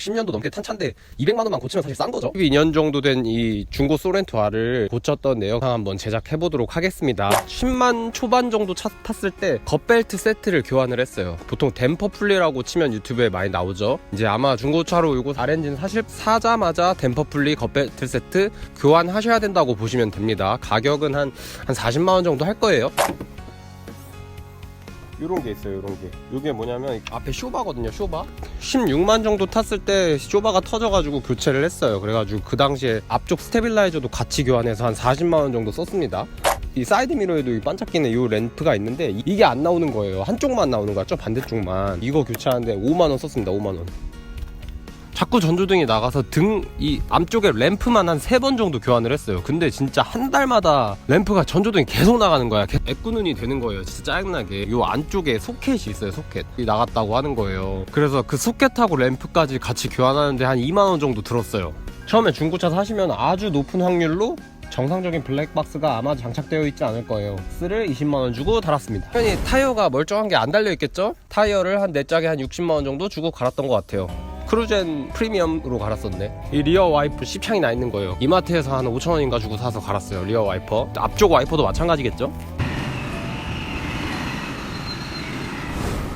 10년도 넘게 탄 차인데 200만 원만 고치면 사실 싼 거죠. 2년 정도 된 이 중고 소렌토아를 고쳤던 내용 한번 제작해 보도록 하겠습니다. 10만 초반 정도 차 탔을 때 겉벨트 세트를 교환을 했어요. 보통 댐퍼 풀리라고 치면 유튜브에 많이 나오죠. 이제 아마 중고차로 이거 R엔진 사실 사자마자 댐퍼 풀리 겉벨트 세트 교환하셔야 된다고 보시면 됩니다. 가격은 한, 한 40만 원 정도 할 거예요. 요런 게 있어요, 요런 게. 요게 뭐냐면 앞에 쇼바거든요, 쇼바. 16만 정도 탔을 때 쇼바가 터져가지고 교체를 했어요. 그래가지고 그 당시에 앞쪽 스테빌라이저도 같이 교환해서 한 40만 원 정도 썼습니다. 이 사이드 미러에도 이 반짝이는 이 램프가 있는데 이- 이게 안 나오는 거예요. 한쪽만 나오는 거죠, 반대쪽만. 이거 교체하는데 5만 원 썼습니다, 5만 원. 자꾸 전조등이 나가서 등 이 앞쪽에 램프만 한 세 번 정도 교환을 했어요. 근데 진짜 한 달마다 램프가 전조등이 계속 나가는 거야. 개- 애꾸눈이 되는 거예요. 진짜 짜증나게. 요 안쪽에 소켓이 있어요. 소켓. 이 나갔다고 하는 거예요. 그래서 그 소켓하고 램프까지 같이 교환하는데 한 2만 원 정도 들었어요. 처음에 중고차 사시면 아주 높은 확률로 정상적인 블랙박스가 아마 장착되어 있지 않을 거예요. 스를 20만 원 주고 달았습니다. 당연히 타이어가 멀쩡한 게 안 달려 있겠죠? 타이어를 한 4짝에 한 60만 원 정도 주고 갈았던 것 같아요. 크루젠 프리미엄으로 갈았었네. 이 리어 와이프 씹창이 나 있는 거예요. 이마트에서 한 5천 원인가 주고 사서 갈았어요. 리어 와이퍼. 앞쪽 와이퍼도 마찬가지겠죠?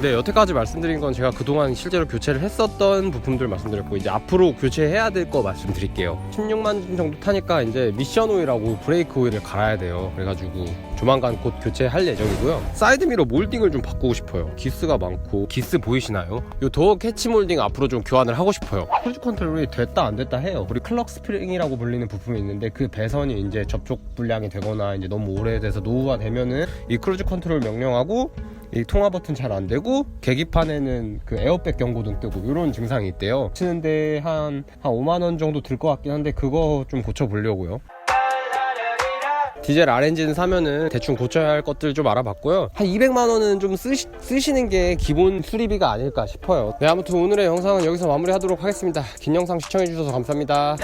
네, 여태까지 말씀드린 건 제가 그동안 실제로 교체를 했었던 부품들 말씀드렸고 이제 앞으로 교체해야 될 거 말씀드릴게요. 16만 정도 타니까 이제 미션 오일하고 브레이크 오일을 갈아야 돼요. 그래가지고 조만간 곧 교체할 예정이고요. 사이드 미러 몰딩을 좀 바꾸고 싶어요. 기스가 많고 기스 보이시나요? 요 도어 캐치 몰딩 앞으로 좀 교환을 하고 싶어요. 크루즈 컨트롤이 됐다 안 됐다 해요. 우리 클럭 스프링이라고 불리는 부품이 있는데 그 배선이 이제 접촉 불량이 되거나 이제 너무 오래돼서 노후화 되면은 이 크루즈 컨트롤 명령하고 이 통화 버튼 잘 안 되고 계기판에는 그 에어백 경고등 뜨고 이런 증상이 있대요. 치는데 한, 한 5만 원 정도 들 것 같긴 한데 그거 좀 고쳐 보려고요. 디젤 R엔진 사면은 대충 고쳐야 할 것들 좀 알아봤고요. 한 200만 원은 좀 쓰시, 쓰시는 게 기본 수리비가 아닐까 싶어요. 네, 아무튼 오늘의 영상은 여기서 마무리하도록 하겠습니다. 긴 영상 시청해주셔서 감사합니다.